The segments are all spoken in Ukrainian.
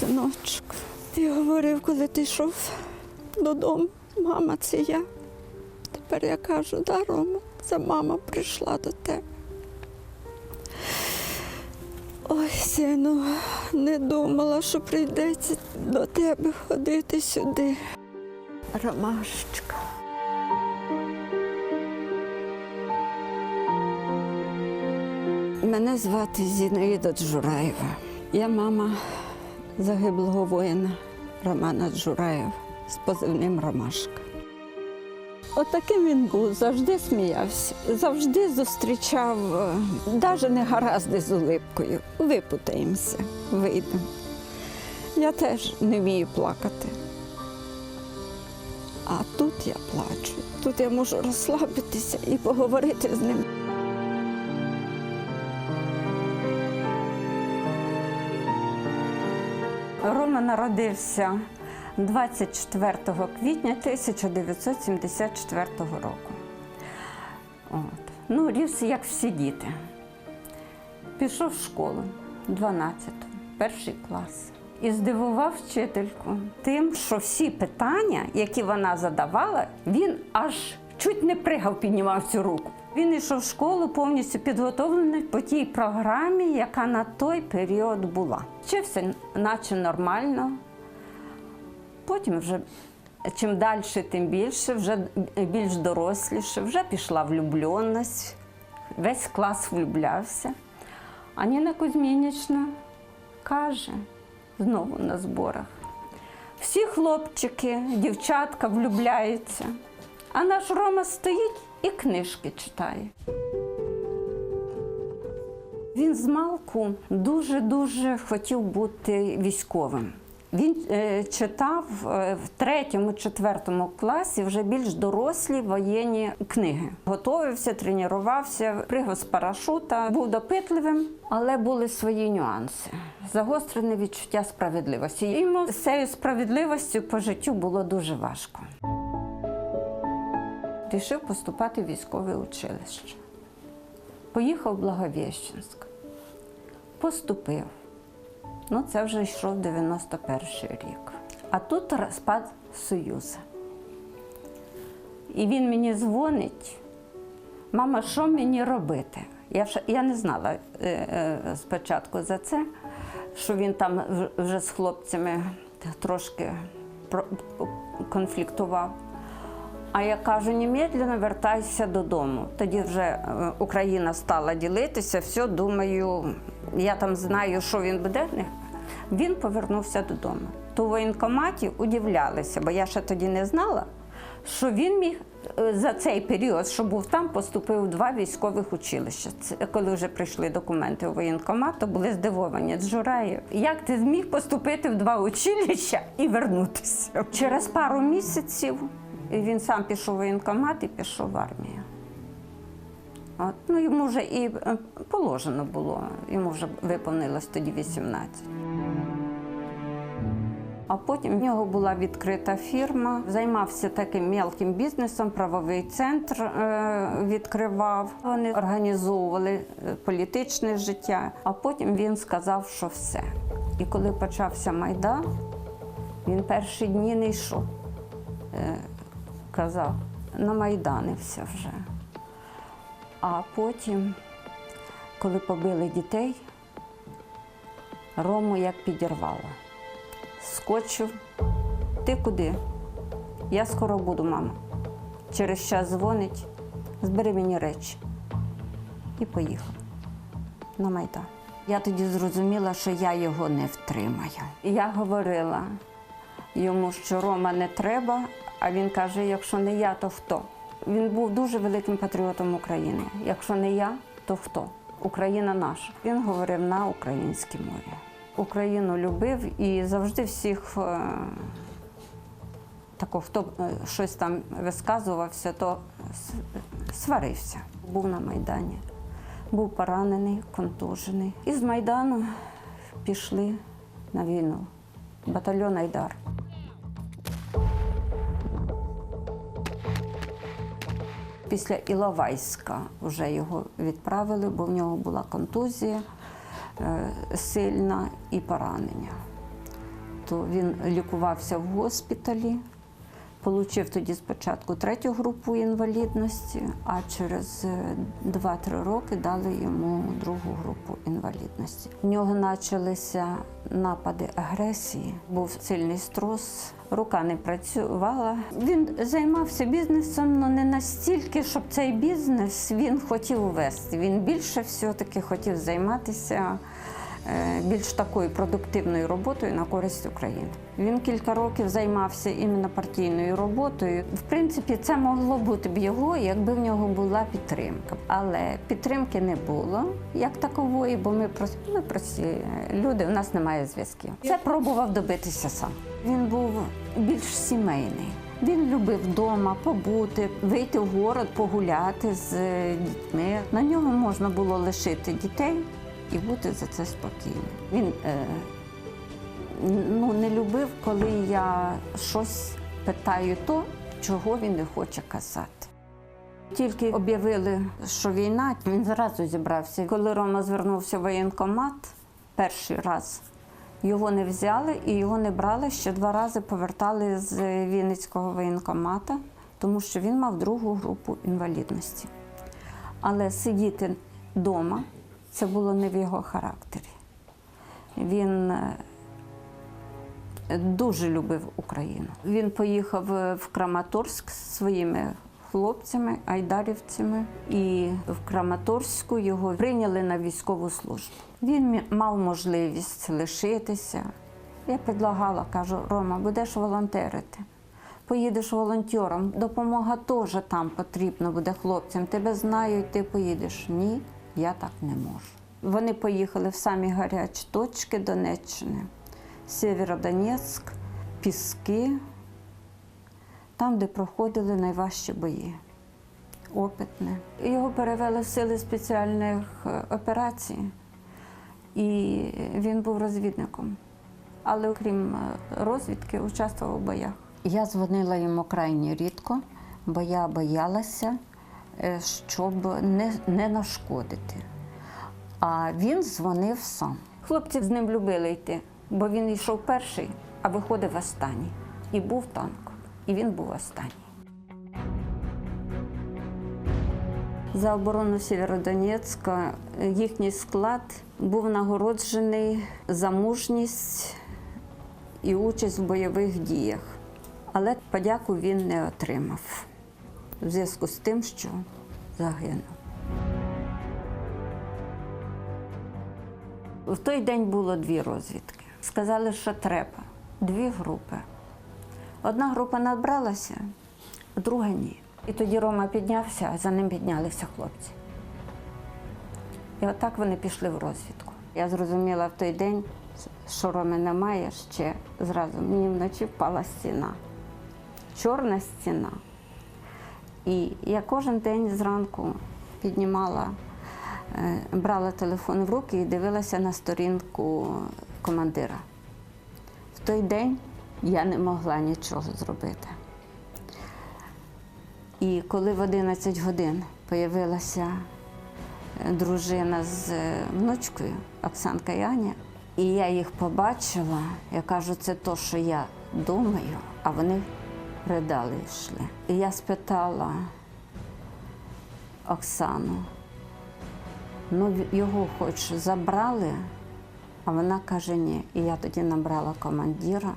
Синочок. Ти говорив, коли ти йшов додому. Мама, це я. Тепер я кажу, да, Рома, це мама прийшла до тебе. Ой, сину, не думала, що прийдеться до тебе ходити сюди. Ромашечка. Мене звати Зінаїда Джураєва. Я мама загиблого воїна Романа Джураєва з позивним Ромашка. Отаким він був, завжди сміявся, завжди зустрічав навіть не гаразди з улипкою. Випутаємося, вийдемо. Я теж не вмію плакати. А тут я плачу. Тут я можу розслабитися і поговорити з ним. Рома народився 24 квітня 1974 року. От. Ну, ріс, як всі діти. Пішов в школу 12, перший клас. І здивував вчительку тим, що всі питання, які вона задавала, він аж чуть не пригав, піднімав цю руку. Він йшов в школу повністю підготовлений по тій програмі, яка на той період була. Вчився, наче нормально. Потім вже чим далі, тим більше, вже більш доросліше, вже пішла влюбленість, весь клас влюблявся. А Ніна Кузьмінічна каже знову на зборах: всі хлопчики, дівчатка влюбляються, а наш Рома стоїть і книжки читає. Він з малку дуже-дуже хотів бути військовим. Він е, читав е, в третьому, четвертому класі вже більш дорослі воєнні книги. Готовився, тренувався, пригав з парашута, був допитливим, але були свої нюанси. Загострене відчуття справедливості. Йому з цією справедливістю по життю було дуже важко. Рішив поступати в військове училище. Поїхав в Благовіщенськ. Поступив. Ну, це вже йшов 91 рік. А тут розпад Союзу. І він мені дзвонить, мама, що мені робити? Я, я не знала е, е, спочатку за це, що він там вже з хлопцями трошки конфліктував. А я кажу, немедленно вертайся додому. Тоді вже е, Україна стала ділитися, все, думаю, я там знаю, що він буде. Він повернувся додому. То в воєнкоматі удивлялися, бо я ще тоді не знала, що він міг е, за цей період, що був там, поступив у два військових училища. Це коли вже прийшли документи у воєнкомат, то були здивовані. Джураєв, як ти зміг поступити в два училища і вернутися? Через пару місяців він сам пішов у воєнкомат і пішов в армію. От, ну, йому вже і е, положено було, йому вже виповнилось тоді 18. А потім в нього була відкрита фірма, займався таким мелким бізнесом, правовий центр е, відкривав. Вони організовували е, політичне життя. А потім він сказав, що все. І коли почався майдан, він перші дні не йшов. Казав, намайданився вже. А потім, коли побили дітей, Рому як підірвало. Скочив. Ти куди? Я скоро буду, мама. Через час дзвонить, збери мені речі. І поїхав на Майдан. Я тоді зрозуміла, що я його не втримаю. Я говорила йому, що Рома не треба, а він каже: якщо не я, то хто? Він був дуже великим патріотом України. Якщо не я, то хто? Україна наша. Він говорив на українській мові. Україну любив і завжди всіх е, тако, хто е, щось там висказувався, то сварився. Був на Майдані, був поранений, контужений. І з Майдану пішли на війну. Батальйон Айдар. Після Іловайська вже його відправили, бо в нього була контузія е, сильна і поранення. то він лікувався в госпіталі. Получив тоді спочатку третю групу інвалідності, а через е, 2-3 роки дали йому другу групу інвалідності. У нього почалися напади агресії, був сильний струс, рука не працювала. Він займався бізнесом, але не настільки, щоб цей бізнес він хотів вести. Він більше все-таки хотів займатися е, більш такою продуктивною роботою на користь України. Він кілька років займався іменно партійною роботою. В принципі, це могло бути б його, якби в нього була підтримка. Але підтримки не було як такової, бо ми прості, ми прості люди, у нас немає зв'язків. Це пробував добитися сам. Він був більш сімейний. Він любив вдома побути, вийти в город, погуляти з е, дітьми. На нього можна було лишити дітей і бути за це спокійним. Він е, ну, не любив, коли я щось питаю то, чого він не хоче казати. Тільки об'явили, що війна, він зразу зібрався. Коли Рома звернувся в воєнкомат перший раз, його не взяли і його не брали. Ще два рази повертали з Вінницького воєнкомата, тому що він мав другу групу інвалідності. Але сидіти вдома це було не в його характері. Він е, дуже любив Україну. Він поїхав е, в Краматорськ зі своїми хлопцями, айдарівцями, і в Краматорську його прийняли на військову службу. Він мав можливість лишитися. Я предлагала, кажу, Рома, будеш волонтерити. Поїдеш волонтером, допомога теж там потрібна буде хлопцям. Тебе знають, ти поїдеш. Ні, я так не можу. Вони поїхали в самі гарячі точки Донеччини. Сєвєродонецьк, Піски, там, де проходили найважчі бої. Опитне. Його перевели в сили спеціальних е, операцій, і він був розвідником. Але окрім е, розвідки, участвував у боях. Я дзвонила йому крайні рідко, бо я боялася, щоб не, не нашкодити. А він дзвонив сам. Хлопці з ним любили йти, бо він йшов перший, а виходив останній. І був танк, і він був останній. За оборону Сєвєродонецька їхній склад був нагороджений за мужність і участь в бойових діях. Але подяку він не отримав в зв'язку з тим, що загинув. В той день було дві розвідки. Сказали, що треба. Дві групи. Одна група набралася, друга ні. І тоді Рома піднявся, а за ним піднялися хлопці. І отак вони пішли в розвідку. Я зрозуміла в той день, що Роми немає ще зразу. Мені вночі впала стіна. Чорна стіна. І я кожен день зранку піднімала, е, брала телефон в руки і дивилася на сторінку командира. В той день я не могла нічого зробити. І коли в 11 годин появилася е, дружина з е, внучкою Оксанка і і я їх побачила, я кажу, це то, що я думаю, а вони ридали йшли. І я спитала Оксану, ну його хоч забрали, а вона каже ні. І я тоді набрала командира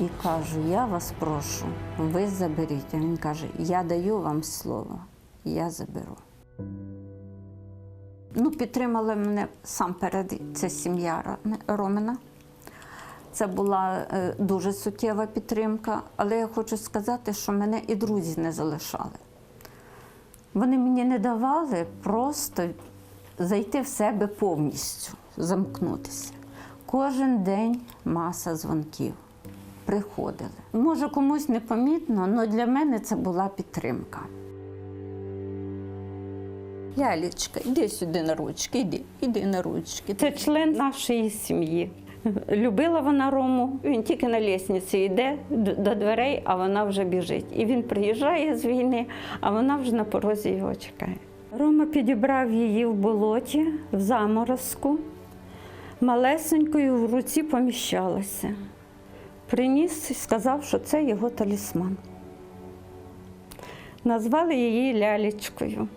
і кажу, я вас прошу, ви заберіть. А він каже, я даю вам слово, я заберу. Ну, підтримала мене сам перед це сім'я Ро- Ромина. Це була е, дуже суттєва підтримка, але я хочу сказати, що мене і друзі не залишали. Вони мені не давали просто зайти в себе повністю, замкнутися. Кожен день маса дзвонків приходили. Може, комусь непомітно, але для мене це була підтримка. Лялечка, іди сюди на ручки, іди, іди на ручки. Це член нашої сім'ї. Любила вона Рому. Він тільки на лісниці йде до дверей, а вона вже біжить. І він приїжджає з війни, а вона вже на порозі його чекає. Рома підібрав її в болоті, в заморозку, малесенькою в руці поміщалася. приніс і сказав, що це його талісман. Назвали її лялечкою.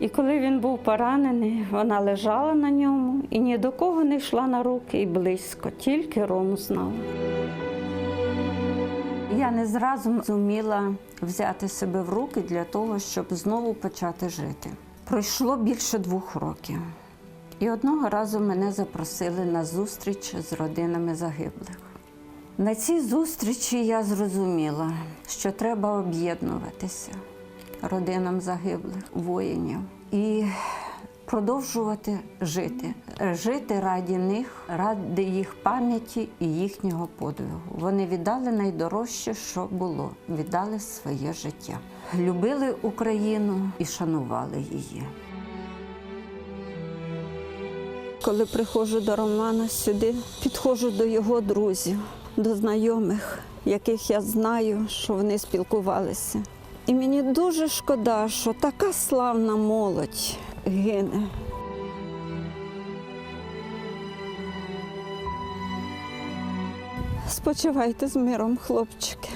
І коли він був поранений, вона лежала на ньому і ні до кого не йшла на руки і близько, тільки Рому знав. Я не зразу зуміла взяти себе в руки для того, щоб знову почати жити. Пройшло більше двох років. І одного разу мене запросили на зустріч з родинами загиблих. На цій зустрічі я зрозуміла, що треба об'єднуватися родинам загиблих воїнів і продовжувати жити, жити раді них, ради їх пам'яті і їхнього подвигу. Вони віддали найдорожче, що було, віддали своє життя, любили Україну і шанували її. Коли приходжу до Романа сюди, підходжу до його друзів, до знайомих, яких я знаю, що вони спілкувалися. І мені дуже шкода, що така славна молодь гине. Спочивайте з миром, хлопчики.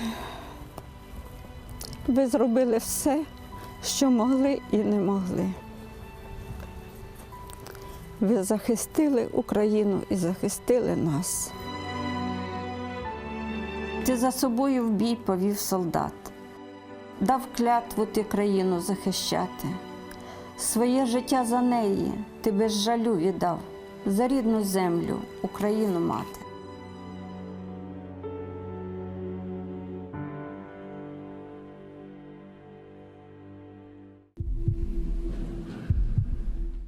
Ви зробили все, що могли і не могли. Ви захистили Україну і захистили нас. Ти за собою в бій повів солдат, дав клятву ти країну захищати. Своє життя за неї ти без жалю віддав, за рідну землю, Україну мати.